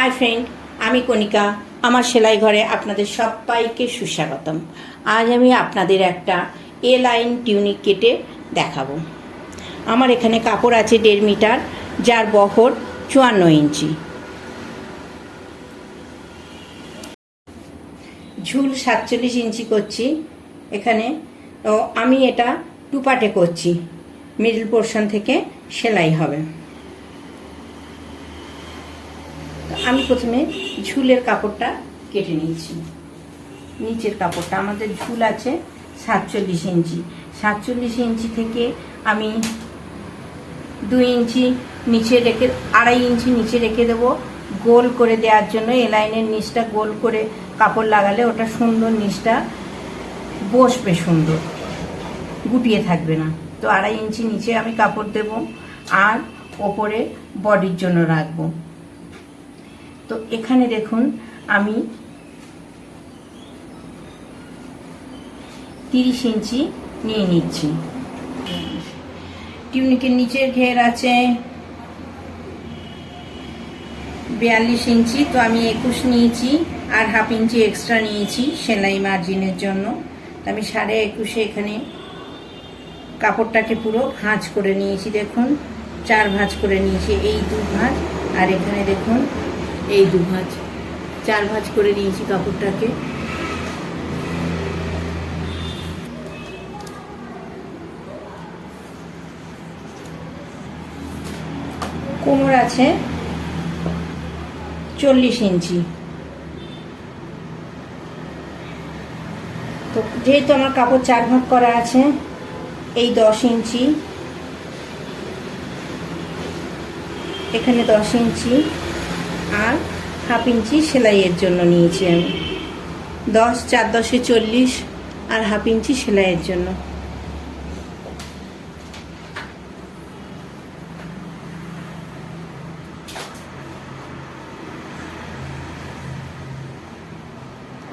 Hi friend আমি কণিকা। আমার সেলাই ঘরে আপনাদের সবাইকে সুস্বাগতম। আজ আমি আপনাদের একটা এ লাইন টিউনিক কেটে দেখাবো। আমার এখানে কাপড় আছে দেড় মিটার, যার বহর চুয়ান্ন ইঞ্চি। ঝুল সাতচল্লিশ ইঞ্চি করছি। এখানে আমি এটা টুপাটে করছি। মিডল পোর্শন থেকে সেলাই হবে তো আমি প্রথমে ঝুলের কাপড়টা কেটে নিচ্ছি নিচের কাপড়টা, আমাদের ঝুল আছে সাতচল্লিশ ইঞ্চি। সাতচল্লিশ ইঞ্চি থেকে আমি দুই ইঞ্চি নিচে রেখে, আড়াই ইঞ্চি নিচে রেখে দেবো গোল করে দেওয়ার জন্য। এ লাইনের নিচটা গোল করে কাপড় লাগালে ওটা সুন্দর নিচটা বসবে সুন্দর, গুটিয়ে থাকবে না। তো আড়াই ইঞ্চি নিচে আমি কাপড় দেব আর ওপরে বডির জন্য রাখব। তো এখানে দেখুন, আমি তিরিশ ইঞ্চি নিয়ে নিচ্ছি। টিউনিকের নিচের ঘের আছে বিয়াল্লিশ ইঞ্চি, তো আমি একুশ নিয়েছি আর হাফ ইঞ্চি এক্সট্রা নিয়েছি সেলাই মার্জিনের জন্য। তো আমি সাড়ে একুশে এখানে কাপড়টাকে পুরো ভাঁজ করে নিয়েছি, দেখুন, চার ভাঁজ করে নিয়েছি, এই দু ভাঁজ। আর এখানে দেখুন এই দু ভাঁজ, চার ভাঁজ করে নিয়েছি কাপড়টাকে। কোমর আছে চল্লিশ ইঞ্চি। তো যেহেতু আমার কাপড় চার ভাগ করা আছে, এই দশ ইঞ্চি, এখানে দশ ইঞ্চি। আর হাফ ইঞ্চি সেলাইয়ের জন্য নিয়েছি আমি। দশ, চার দশে চল্লিশ আর হাফ ইঞ্চি সেলাইয়ের জন্য।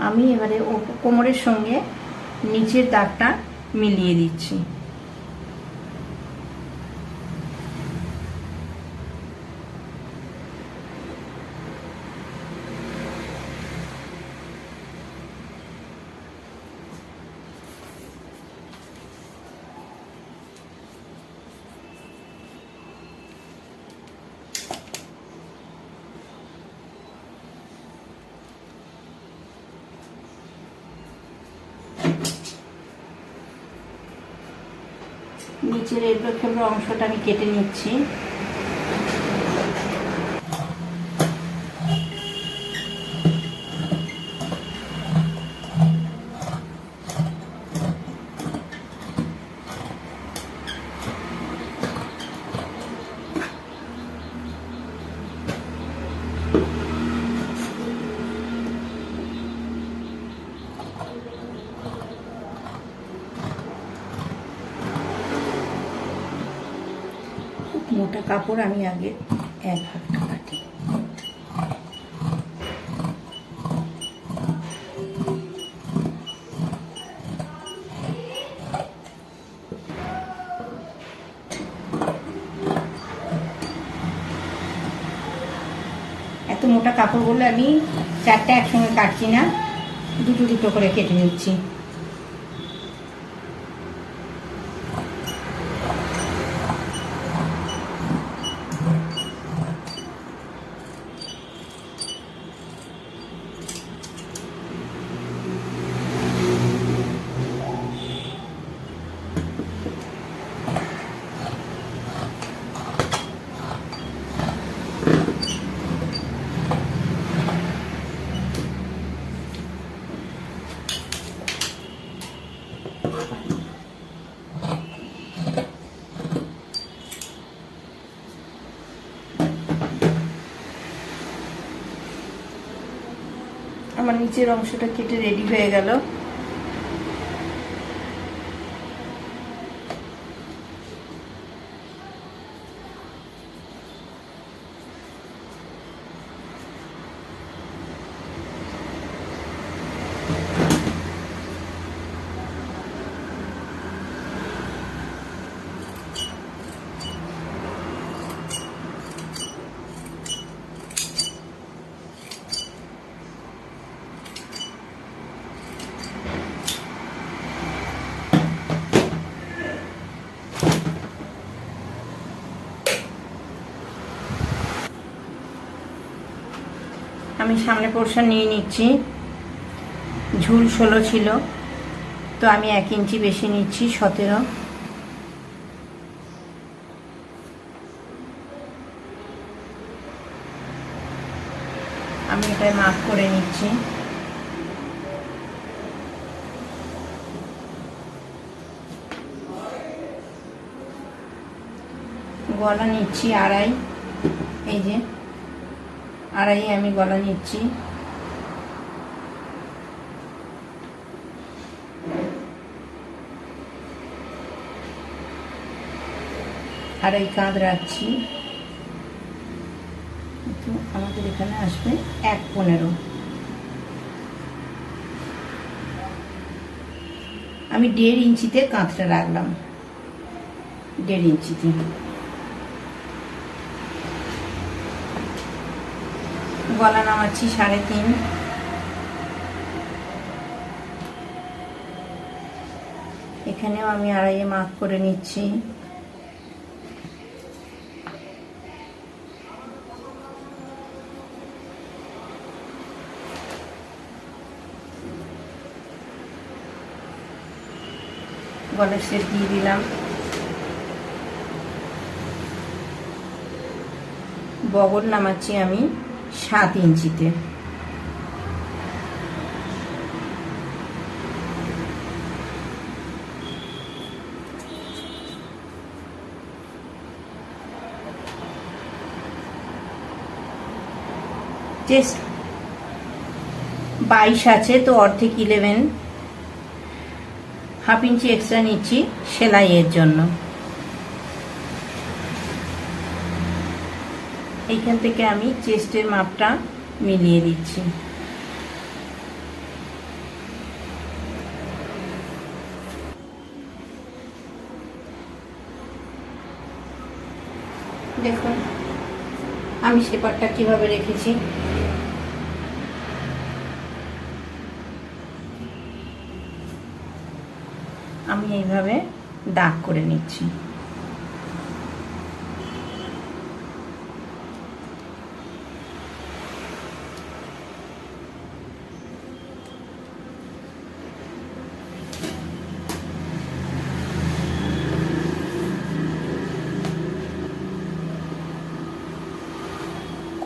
আমি এবারে কোমরের সঙ্গে নিচের দাগটা মিলিয়ে দিচ্ছি। নিচের এবড়ো খেবড়ো অংশটা আমি কেটে নিচ্ছি। মোটা কাপড় আমি আগে এক হাতটা কাটি। এত মোটা কাপড় বলে আমি চারটা একসঙ্গে কাটছি না, দুটো দুটো করে কেটে নিচ্ছি। আমার নিচের অংশটা কেটে রেডি হয়ে গেল। আমি সামনে পোর্শন নিয়ে নিচ্ছি। ঝুল ষোলো ছিল, তো আমি এক ইঞ্চি বেশি নিচ্ছি, সতেরো। আমি এটাই মাপ করে নিচ্ছি। গলা নিচ্ছি আড়াই, এই যে। আড়াই আমি গলা নিচ্ছি। আড়াই কাঁধ রাখছি। তো আমাদের এখানে আসবে এক পনেরো। আমি দেড় ইঞ্চিতে কাঁধটা রাখলাম। দেড় ইঞ্চিতে। গলা নামাচ্ছি সাড়ে তিন। এখানেও আমি আড়াইয়ে মাপ করে নিচ্ছি। গলের সেট দিয়ে দিলাম। বগল নামাচ্ছি আমি। সাত ইঞ্চিতে। বাইশ আছে তো অর্ধেক ইলেভেন হাফ ইঞ্চি এক্সট্রা নিচ্ছি সেলাইয়ের জন্য। এইখান থেকে আমি চেস্টের মাপটা মিলিয়ে দিচ্ছি। দেখুন, আমি সেপারটা কীভাবে রেখেছি। আমি এইভাবে দাগ করে নিচ্ছি।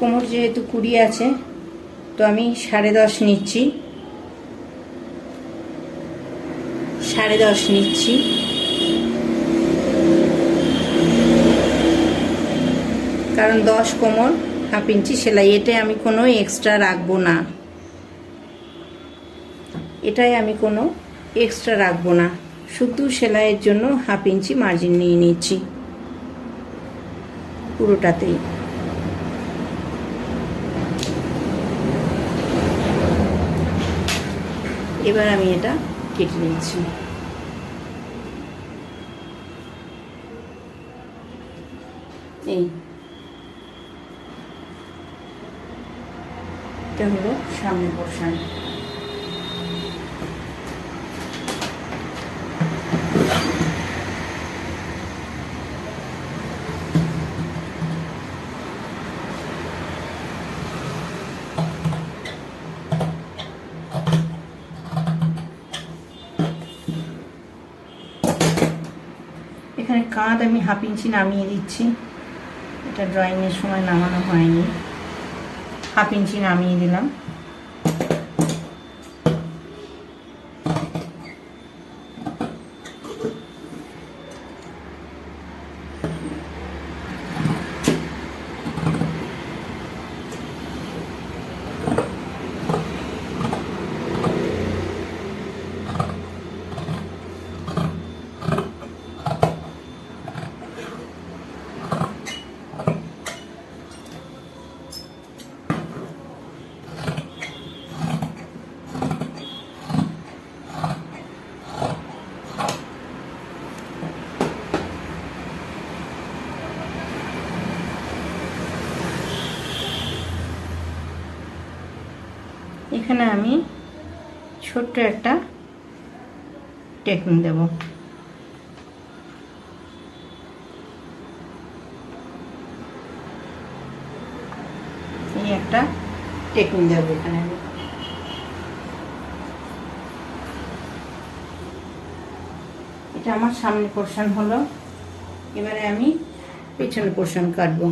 কোমর যেহেতু কুড়ি আছে, তো আমি সাড়ে দশ নিচ্ছি। সাড়ে দশ নিচ্ছি। কারণ দশ কোমর হাফ ইঞ্চি সেলাই, এটাই আমি কোনো এক্সট্রা রাখব না। এটাই আমি কোনো এক্সট্রা রাখব না। শুধু সেলাইয়ের জন্য হাফ ইঞ্চি মার্জিন নিয়ে নিচ্ছি। পুরোটাতেই। এবার আমি এটা কেটে নিচ্ছি। এই। এটা হলো সামনে পোর্শন এখানে কাঁধ আমি হাফ ইঞ্চি নামিয়ে দিচ্ছি। এটা ড্রয়িংয়ের সময় নামানো হয়নি। হাফ ইঞ্চি নামিয়ে দিলাম। এখানে আমি ছোট্ট একটা টেকনিক দেব। এই একটা টেকনিক দেবো এখানে আমি। এটা আমার সামনে পোর্শন হলো। এবারে আমি পেছনে পোর্শন কাটবো।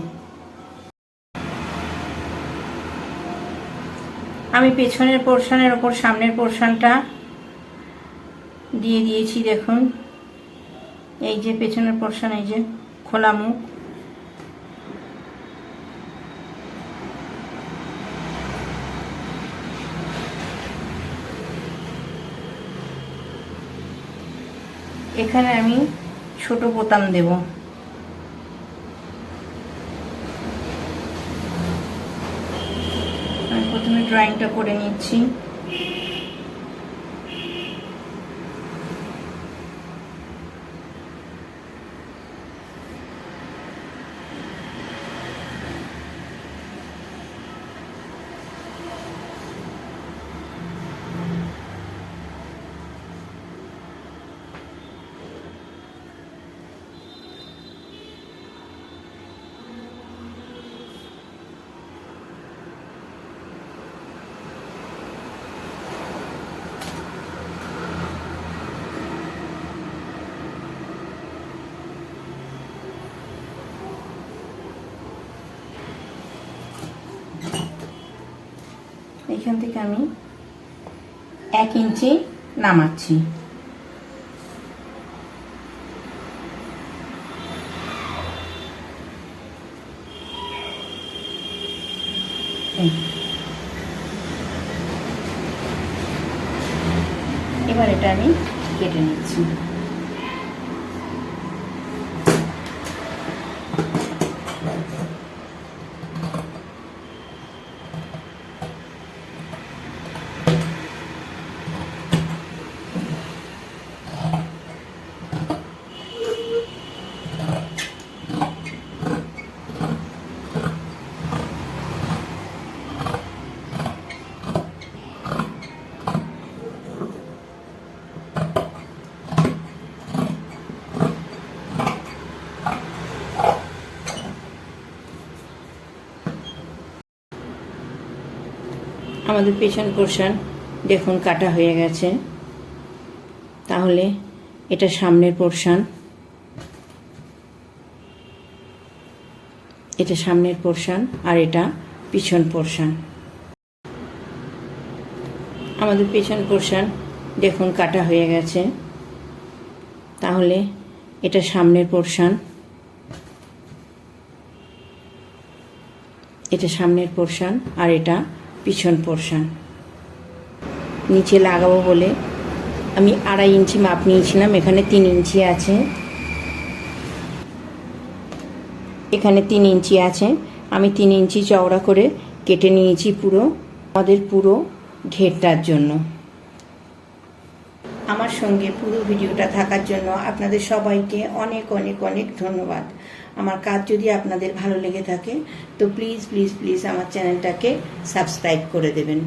আমি পেছনের পোর্শনের ওপর সামনের পোর্শনটা দিয়ে দিয়েছি, দেখুন। এই যে পেছনের পোর্শন এই যে খোলা মুখ। এখানে আমি ছোট বোতাম দেব আমি প্রথমে ড্রয়িংটা করে নিচ্ছি। এখান থেকে আমি এক ইঞ্চি নামাচ্ছি। এবার এটা আমি কেটে নিচ্ছি। আমাদের পেছন পোর্শন দেখুন কাটা হয়ে গেছে। তাহলে এটা সামনের পোর্শন। এটা সামনের পোর্শন আর এটা পিছন পোর্শন। আমাদের পেছন পোর্শন দেখুন কাটা হয়ে গেছে। তাহলে এটা সামনের পোর্শান। এটা সামনের পোর্শন আর এটা পিছন পোর্শন। নিচে লাগাবো বলে আমি আড়াই ইঞ্চি মাপ নিয়েছিলাম, এখানে তিন ইঞ্চি আছে। এখানে তিন ইঞ্চি আছে। আমি তিন ইঞ্চি চওড়া করে কেটে নিয়েছি পুরো, আমাদের পুরো ঘেরটার জন্য। আমার সঙ্গে পুরো ভিডিওটা থাকার জন্য আপনাদের সবাইকে অনেক অনেক অনেক ধন্যবাদ। আমার কাজ যদি আপনাদের ভালো লেগে থাকে, তো প্লিজ প্লিজ প্লিজ আমার চ্যানেলটাকে সাবস্ক্রাইব করে দেবেন।